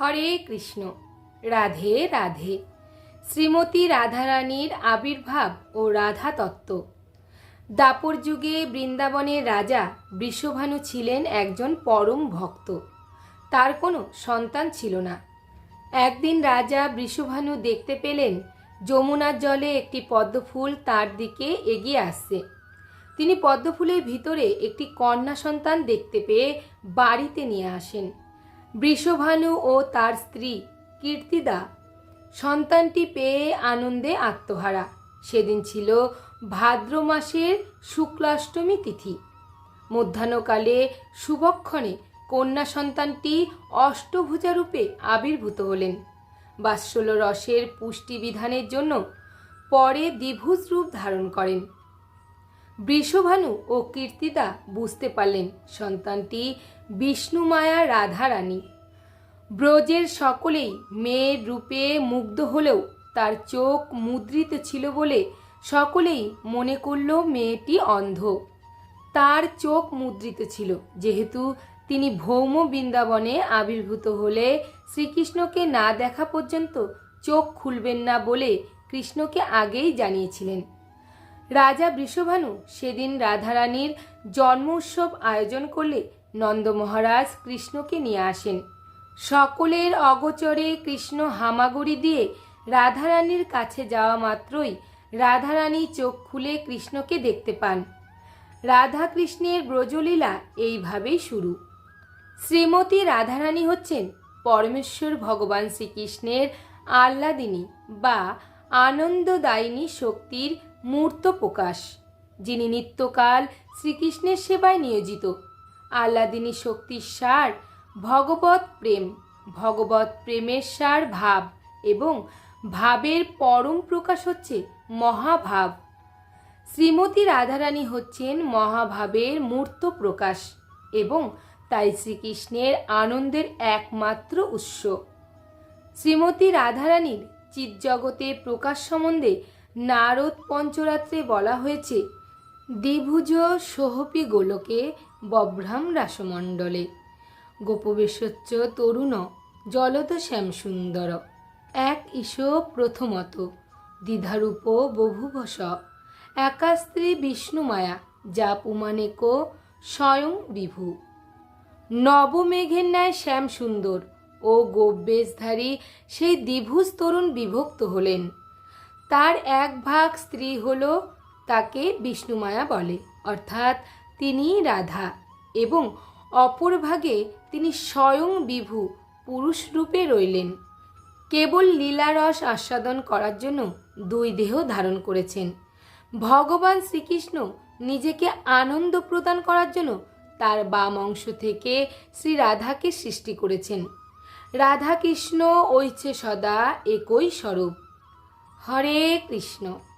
হরে কৃষ্ণ। রাধে রাধে। শ্রীমতী রাধারানীর আবির্ভাব ও রাধা তত্ত্ব। দাপর যুগে বৃন্দাবনের রাজা বৃষভানু ছিলেন একজন পরম ভক্ত। তার কোনো সন্তান ছিল না। একদিন রাজা বৃষভানু দেখতে পেলেন যমুনার জলে একটি পদ্মফুল তার দিকে এগিয়ে আসছে। তিনি পদ্মফুলের ভিতরে একটি কন্যা সন্তান দেখতে পেয়ে বাড়িতে নিয়ে আসেন। বৃষভানু ও তার স্ত্রী কীর্তিদা সন্তানটি পেয়ে আনন্দে আত্মহারা। সেদিন ছিল ভাদ্র মাসের শুক্লাষ্টমী তিথি। মধ্যাহ্নকালে শুভক্ষণে কন্যা সন্তানটি অষ্টভুজারূপে আবির্ভূত হলেন। বাৎসল্য রসের পুষ্টি বিধানের জন্য পরে দ্বিভুজ রূপ ধারণ করেন। বৃষভানু ও কীর্তিদা বুঝতে পারলেন সন্তানটি বিষ্ণুমায়া রাধারানী। ব্রজের সকলেই মেয়ের রূপে মুগ্ধ হলেও তার চোখ মুদ্রিত ছিল বলে সকলেই মনে করল মেয়েটি অন্ধ। তার চোখ মুদ্রিত ছিল, যেহেতু তিনি ভৌম বৃন্দাবনে আবির্ভূত হলে শ্রীকৃষ্ণকে না দেখা পর্যন্ত চোখ খুলবেন না বলে কৃষ্ণকে আগেই জানিয়েছিলেন। রাজা বৃষভানু সেদিন রাধারানীর জন্ম উৎসব আয়োজন করলে নন্দ মহারাজ কৃষ্ণকে নিয়ে আসেন। সকলের অগোচরে কৃষ্ণ হামাগুড়ি দিয়ে রাধারানীর কাছে যাওয়া মাত্রই রাধারানী চোখ খুলে কৃষ্ণকে দেখতে পান। রাধা কৃষ্ণের ব্রজলীলা এইভাবেই শুরু। শ্রীমতী রাধারানী হচ্ছেন পরমেশ্বর ভগবান শ্রীকৃষ্ণের আহ্লাদিনী বা আনন্দদায়িনী শক্তির মূর্ত প্রকাশ, যিনি নিত্যকাল শ্রীকৃষ্ণের সেবায় নিয়োজিত। আহ্লাদিনী শক্তির সার ভগবত প্রেম ভগবত প্রেমের সার ভাব এবং ভাবের পরম প্রকাশ হচ্ছে মহাভাব। শ্রীমতী রাধারানী হচ্ছেন মহাভাবের মূর্ত প্রকাশ এবং তাই শ্রীকৃষ্ণের আনন্দের একমাত্র উৎস। শ্রীমতী রাধারানীর চিৎজগতে প্রকাশ সম্বন্ধে নারদ পঞ্চরাত্রে বলা হয়েছে, দ্বিভুজ সোহপি গোলকে বভ্রাম রাসমণ্ডলে। গোপবেশচ্চ তরুণ, জলদ শ্যামসুন্দর। এক ঈশ প্রথমত, দ্বিধারূপ বহুবশ একা স্ত্রী বিষ্ণুমায়া যা পুমানেক স্বয়ং বিভু। নবমেঘের ন্যায় শ্যাম সুন্দর ও গোবেশধারী সেই দ্বিভুজ তরুণ বিভক্ত হলেন। তার এক ভাগ স্ত্রী হল তাকে বিষ্ণুমায়া বলে, অর্থাৎ তিনি রাধা এবং অপর ভাগে তিনি স্বয়ং বিভু, পুরুষ রূপে রইলেন। কেবল লীলারস আস্বাদন করার জন্য দুই দেহ ধারণ করেছেন। ভগবান শ্রীকৃষ্ণ নিজেকে আনন্দ প্রদান করার জন্য তার বাম অংশ থেকে শ্রী রাধাকে সৃষ্টি করেছেন। রাধা কৃষ্ণ ঐছে সদা একই স্বরূপ। হরে কৃষ্ণ।